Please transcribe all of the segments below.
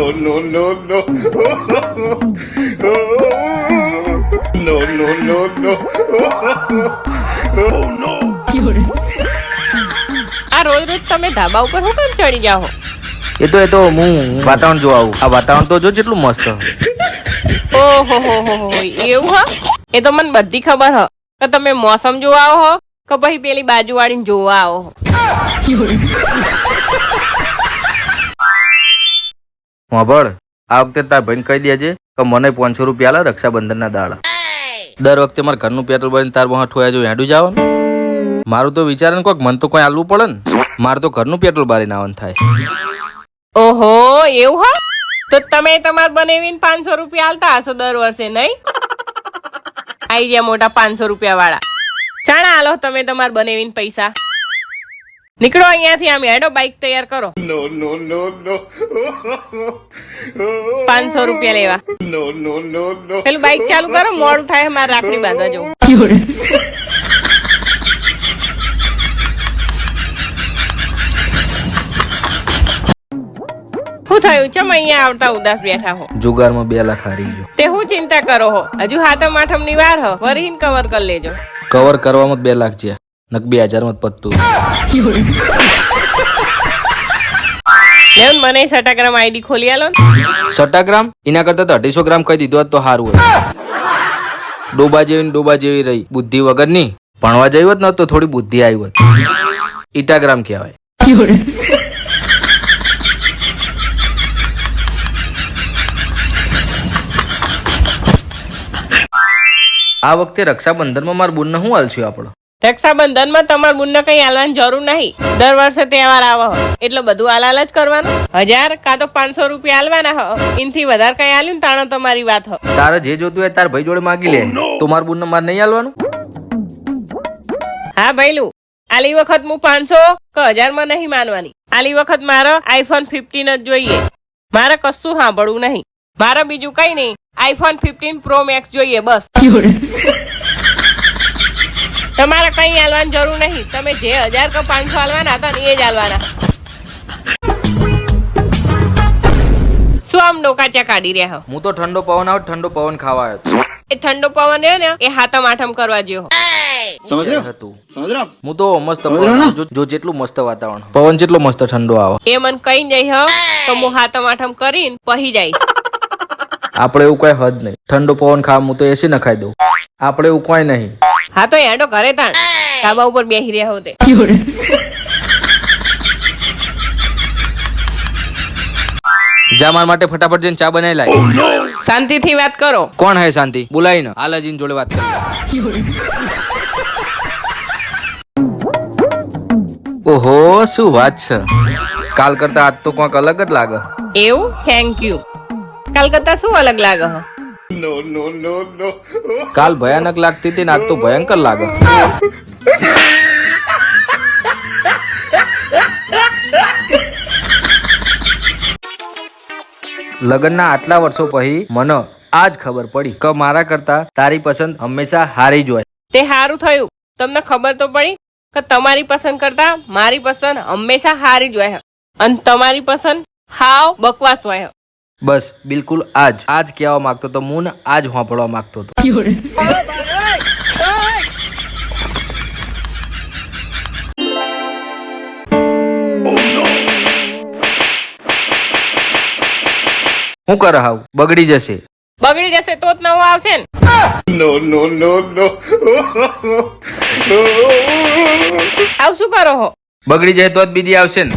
No, no, no, no. No, no, no, no. Oh, no. આ રોજ રોજ તમે ધાબા ઉપર શું કામ ચડી જાઓ એ તો એ તો હું વાતાવરણ જોવા આવું આ વાતાવરણ તો જો કેટલું મસ્ત ઓહો હો હો હો એવું હ એ તો મને બધી ખબર હ કે તમે મોસમ જોવા આવો હો કે પછી પેલી બાજુ વાળીને જોવા આવો હો. આ વખતે તાર ભાઈને કહી દેજે કે મને પાંચસો રૂપિયા આલે રક્ષાબંધનના દાડા દર વખતે મારા ઘરનું પેટ્રોલ ભરીને તાર બહાર ઠોયા જો હેડું જાવ મારું તો વિચાર ને કોક મને તો કોઈ આલવું પડે ને. મારે તો ઘરનું પેટ્રોલ ભરીને આવવાનું થાય. ઓહો, એવું હા? તો તમે તમાર બનાવીને પાંચસો રૂપિયા આલતા હશો દર વર્ષે, નહીં? આઈ ગયા મોટા પાંચસો રૂપિયા વાળા ચાણા આલો તમે તમારે બનાવીને પૈસા. નીકળો અહીંયાથી આમ હેડો બાઇક તૈયાર કરો. નો નો નો નો પાંચસો રૂપિયા લેવા. નો નો નો નો પેલું બાઇક ચાલુ કરો મોડું થાય મારે રાખડી બાંધવા જવું. શું થયું? ચમ અહીંયા આવતા ઉદાસ બેઠા હો? જુગારમાં બે લાખ હારી ગયો. તે હું ચિંતા કરો હો? હજુ હાથમ આઠમની વાર હો. વરીને કવર કરી લેજો. કવર કરવામાં બે લાખ છે. નક બે હજારમાં જ પત્તું. લેવન મને સટાગ્રામ આઈડી ખોલી આલો ને. સટ્ટા ગ્રામ એના કરતા તો અઢીસો ગ્રામ કહી દીધો તો સારું હોય. ડોબા જેવી ને ડોબા જેવી રહી. બુદ્ધિ વગરની ભણવા જઈ હોત ને તો થોડી બુદ્ધિ આવી હોત. ઇટાગ્રામ કહેવાય. આ વખતે રક્ષાબંધનમાં મારા બુનને શું હાલશું આપણો? રક્ષાબંધનમાં તમારા બુનને કઈ આલવાની જરૂર નહીં. દર વર્ષે તહેવાર આવે એટલે બધું આલાલ જ કરવાનું. હજાર કાં તો પાંચસો રૂપિયા આલવાના હો. ઇનથી વધારે કઈ આલ્યું ને તાણો તમારી વાત હો. તારે જે જોતું હોય તાર ભાઈ જોડે માગી લે. તો મારા બુનને માર નહીં આલવાનું? હા ભઈલું. આલી વખત હું પાંચસો કે હજારમાં નહીં માનવાની. આલી વખત મારે આઈફોન ફિફ્ટીન જ જોઈએ. મારે કશું સાંભળવું નહીં. મારે બીજું કઈ નહીં. આઈફોન ફિફ્ટીન પ્રો મેક્સ જોઈએ બસ. તમારે કઈ હાલવાની જરૂર નહીં. તમે જે હજાર કે પાંચસો હાલવાના હતા ને એ જ હાલવાના. શું આમ ડોકાચા કાઢી રહ્યા હો? હું તો ઠંડો પવન આવો ઠંડો પવન ખાવા આવ્યો એ ઠંડો પવન રહ્યો ને એ હાથમ આઠમ કરવા જેવો હું તો મસ્ત જો જેટલું મસ્ત વાતાવરણ. પવન જેટલું મસ્ત ઠંડો આવે. એ મન કઈ જઈ હો તો હું હાથમ આઠમ કરીને પહી જઈશ. આપણે એવું કઈ હદ નહીં. ઠંડો પવન ખાવા હું તો એસી નખાઈ દઉં. આપણે એવું કઈ નહીં. હા તો એડો કરે તાણ. ધાબા ઉપર બેસી રહ્યા હોતે. જા માર માટે ફટાફટ જઈને ચા બનાવી લાય. શાંતિથી વાત કરો. કોણ હે શાંતિ? બોલાવી ને. આલાજીન જોડે વાત કરી. ઓહો શું વાત છે? કાલ કરતા આજ તો કોઈક અલગ જ લાગે. એવું? થેન્ક યુ કલકત્તા શું અલગ લાગે? નો નો no, no. કાલ ભયાનક લાગતી હતી ને આજ તો ભયંકર લાગે. લગ્નના આટલા વર્ષો પછી મને આજ ખબર પડી કે મારા કરતા તારી પસંદ હંમેશા હારી જ હોય. તે સારું થયું. તમને ખબર તો પડી કે તમારી પસંદ કરતા મારી પસંદ હંમેશા હારી જ હોય. અને તમારી પસંદ હાવ બકવાસ હોય. બસ બિલકુલ આજ. આજ કહેવા માંગતો તો મૂન ને આજ હોંભળવા માંગતો હતો. હું કરે હાવ? બગડી જશે. બગડી જશે તો જ નવો આવશે ને. નો નો નો no. આવ શું કરો હો? બગડી જાય તો જ બીજી આવશે ને.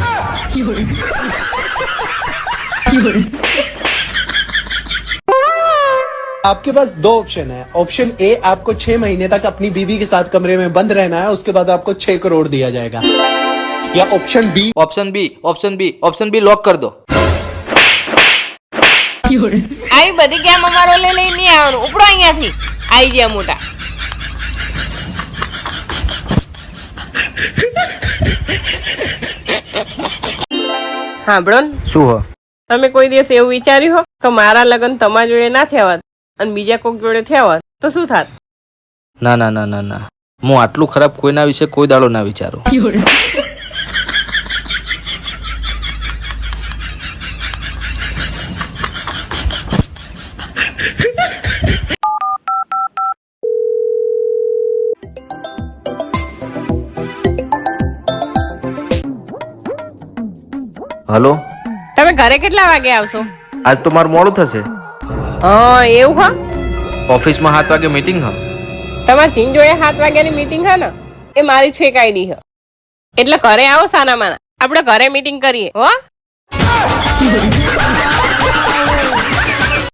आपके पास दो ऑप्शन है ऑप्शन ए आपको छह महीने तक अपनी बीवी के साथ कमरे में बंद रहना है उसके बाद आपको छह करोड़ दिया जाएगा या option B option B option B option B lock કરી દો આવી બધી ગેમ અમારો લઈ લઈ નહીં આવવાનું ઉપડો અહીંયાથી આવી ગયા મોટા સાંભળો ને શું હો તમે કોઈ દિવસ એવું વિચાર્યું હો કે મારા લગ્ન તમારા જોડે ના થયા હોત અને બીજા કોઈક જોડે થયા હોત તો શું થાત? ના ના ના ના ના. હું આટલું ખરાબ કોઈના વિશે કોઈ દાડો ના વિચારું. હલો? તમે ઘરે કેટલા વાગે આવશો? આજ તો મારું મોડું થશે. હા એવું હા? ઓફિસમાં સાત વાગે મીટિંગ હ. તમારે સિંહ જોડે સાત વાગ્યાની મીટિંગ છે ને? એ મારી ફેક આઈડી હા. એટલે ઘરે આવો સાના માના આપણે ઘરે મીટિંગ કરીએ હો?